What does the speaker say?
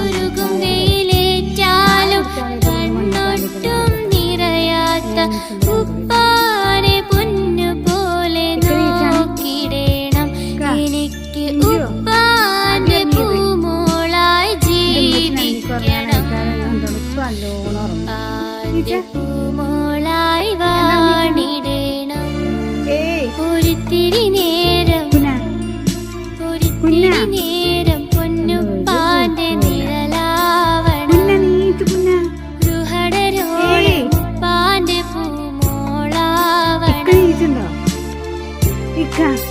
ഉരുകും വെയിലേറ്റാലും കണ്ണൊട്ടും നിറയാത്ത ഉപ്പാനെ പൊന്നു പോലെ നോക്കിടേണം. എനിക്ക് ഉപ്പാന്റെ പൂമോളായി ജീവിക്കണം. ഉപ്പാന്റെ പൂമോളായി വാണിടേണം. ഒരുത്തിരി നേരം ഒരുത്തിരി നേരം acá.